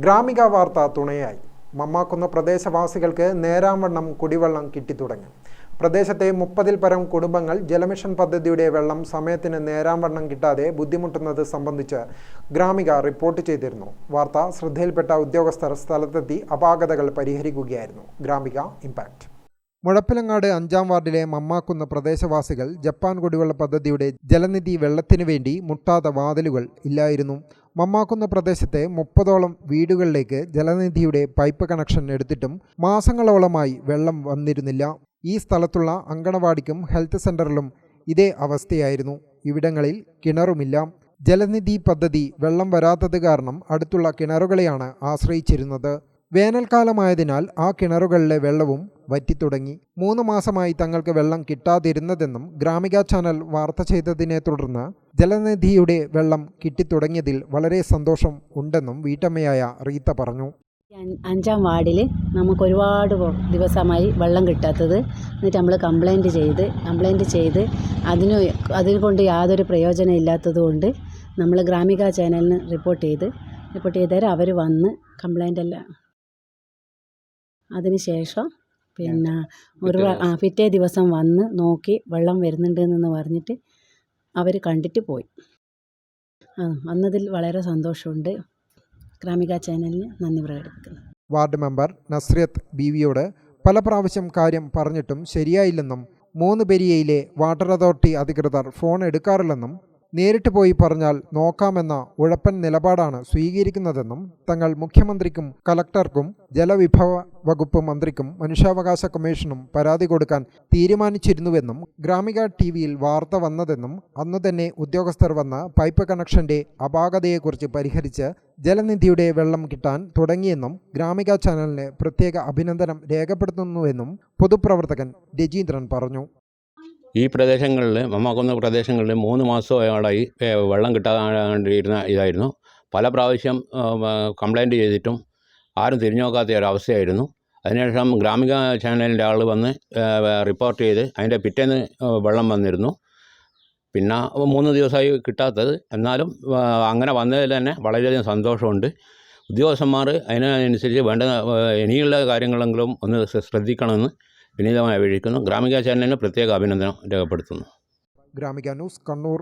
ഗ്രാമിക വാർത്ത തുണയായി. മമ്മാക്കുന്ന പ്രദേശവാസികൾക്ക് നേരാംവണ്ണം കുടിവെള്ളം കിട്ടിത്തുടങ്ങി. പ്രദേശത്തെ മുപ്പതിൽ പരം കുടുംബങ്ങൾ ജലമിഷൻ പദ്ധതിയുടെ വെള്ളം സമയത്തിന് നേരാംവണ്ണം കിട്ടാതെ ബുദ്ധിമുട്ടുന്നത് സംബന്ധിച്ച് ഗ്രാമിക റിപ്പോർട്ട് ചെയ്തിരുന്നു. വാർത്ത ശ്രദ്ധയിൽപ്പെട്ട ഉദ്യോഗസ്ഥർ സ്ഥലത്തെത്തി അപാകതകൾ പരിഹരിക്കുകയായിരുന്നു. ഗ്രാമിക ഇമ്പാക്റ്റ് മുഴപ്പിലങ്ങാട് അഞ്ചാം വാർഡിലെ മമ്മാക്കുന്ന പ്രദേശവാസികൾ ജപ്പാൻ കുടിവെള്ള പദ്ധതിയുടെ ജലനിധി വെള്ളത്തിനു വേണ്ടി മുട്ടാത്ത വാതിലുകൾ ഇല്ലായിരുന്നു. മമ്മാക്കുന്ന പ്രദേശത്തെ മുപ്പതോളം വീടുകളിലേക്ക് ജലനിധിയുടെ പൈപ്പ് കണക്ഷൻ എടുത്തിട്ടും മാസങ്ങളോളമായി വെള്ളം വന്നിരുന്നില്ല. ഈ സ്ഥലത്തുള്ള അങ്കണവാടിക്കും ഹെൽത്ത് സെന്ററിലും ഇതേ അവസ്ഥയായിരുന്നു. ഇവിടങ്ങളിൽ കിണറുമില്ല. ജലനിധി പദ്ധതി വെള്ളം വരാത്തത് കാരണം അടുത്തുള്ള കിണറുകളെയാണ് ആശ്രയിച്ചിരുന്നത്. വേനൽക്കാലമായതിനാൽ ആ കിണറുകളിലെ വെള്ളവും വറ്റിത്തുടങ്ങി. മൂന്ന് മാസമായി തങ്ങൾക്ക് വെള്ളം കിട്ടാതിരുന്നതെന്നും ഗ്രാമിക ചാനൽ വാർത്ത ചെയ്തതിനെ തുടർന്ന് ജലനിധിയുടെ വെള്ളം കിട്ടിത്തുടങ്ങിയതിൽ വളരെ സന്തോഷം ഉണ്ടെന്നും വീട്ടമ്മയായ റീത്ത പറഞ്ഞു. അഞ്ചാം വാർഡിൽ നമുക്ക് ഒരുപാട് ദിവസമായി വെള്ളം കിട്ടാത്തത്. എന്നിട്ട് നമ്മൾ കംപ്ലൈന്റ് ചെയ്ത് കംപ്ലൈന്റ് ചെയ്ത് അതിന് അതിനുകൊണ്ട് യാതൊരു പ്രയോജനം ഇല്ലാത്തതുകൊണ്ട് നമ്മൾ ഗ്രാമിക ചാനലിന് റിപ്പോർട്ട് ചെയ്ത്. റിപ്പോർട്ട് ചെയ്തേരം അവർ വന്ന് കംപ്ലൈന്റ് എല്ലാം അതിന് ശേഷം പിന്നെ ഒരു ആ പിറ്റേ ദിവസം വന്ന് നോക്കി വെള്ളം വരുന്നുണ്ടെന്ന് പറഞ്ഞിട്ട് അവർ കണ്ടിട്ട് പോയി. ആ വന്നതിൽ വളരെ സന്തോഷമുണ്ട്. ഗ്രാമിക ചാനലിന് നന്ദി പ്രകടിപ്പിക്കുന്നു. വാർഡ് മെമ്പർ നസ്രിയത്ത് ബീവിയോട് പല പ്രാവശ്യം കാര്യം പറഞ്ഞിട്ടും ശരിയായില്ലെന്നും മൂന്ന് പെരിയയിലെ വാട്ടർ അതോറിറ്റി അധികൃതർ ഫോൺ എടുക്കാറില്ലെന്നും നേരിട്ട് പോയി പറഞ്ഞാൽ നോക്കാമെന്ന ഉഴപ്പൻ നിലപാടാണ് സ്വീകരിക്കുന്നതെന്നും തങ്ങൾ മുഖ്യമന്ത്രിക്കും കലക്ടർക്കും ജലവിഭവ വകുപ്പ് മന്ത്രിക്കും മനുഷ്യാവകാശ കമ്മീഷനും പരാതി കൊടുക്കാൻ തീരുമാനിച്ചിരുന്നുവെന്നും ഗ്രാമിക ടി വിയിൽ വാർത്ത വന്നതെന്നും അന്ന് തന്നെ ഉദ്യോഗസ്ഥർ വന്ന പൈപ്പ് കണക്ഷന്റെ അപാകതയെക്കുറിച്ച് പരിഹരിച്ച് ജലനിധിയുടെ വെള്ളം കിട്ടാൻ തുടങ്ങിയെന്നും ഗ്രാമിക ചാനലിന് പ്രത്യേക അഭിനന്ദനം രേഖപ്പെടുത്തുന്നുവെന്നും പൊതുപ്രവർത്തകൻ രജീന്ദ്രൻ പറഞ്ഞു ഈ പ്രദേശങ്ങളിൽ മമ്മാക്കുന്ന പ്രദേശങ്ങളിൽ മൂന്ന് മാസമായി വെള്ളം കിട്ടാണ്ടിരുന്ന ഇതായിരുന്നു. പല പ്രാവശ്യം കംപ്ലൈന്റ് ചെയ്തിട്ടും ആരും തിരിഞ്ഞു നോക്കാത്ത ഒരവസ്ഥയായിരുന്നു. അതിനുശേഷം ഗ്രാമിക ചാനലിന്റെ ആൾ വന്ന് റിപ്പോർട്ട് ചെയ്ത് അതിന്റെ പിറ്റേന്ന് വെള്ളം വന്നിരുന്നു. പിന്നെ മൂന്ന് ദിവസമായി കിട്ടാത്തത്. എന്നാലും അങ്ങനെ വന്നതിൽ തന്നെ വളരെയധികം സന്തോഷമുണ്ട്. ഉദ്യോഗസ്ഥന്മാർ അതിനനുസരിച്ച് വേണ്ട ഇനിയുള്ള കാര്യങ്ങളെങ്കിലും ഒന്ന് ശ്ര- ശ്രദ്ധിക്കണമെന്ന് വിനീതമായി അപേക്ഷിക്കുന്നു ഗ്രാമിക ചാനലിന് പ്രത്യേക അഭിനന്ദനം രേഖപ്പെടുത്തുന്നു. ഗ്രാമിക ന്യൂസ് കണ്ണൂർ.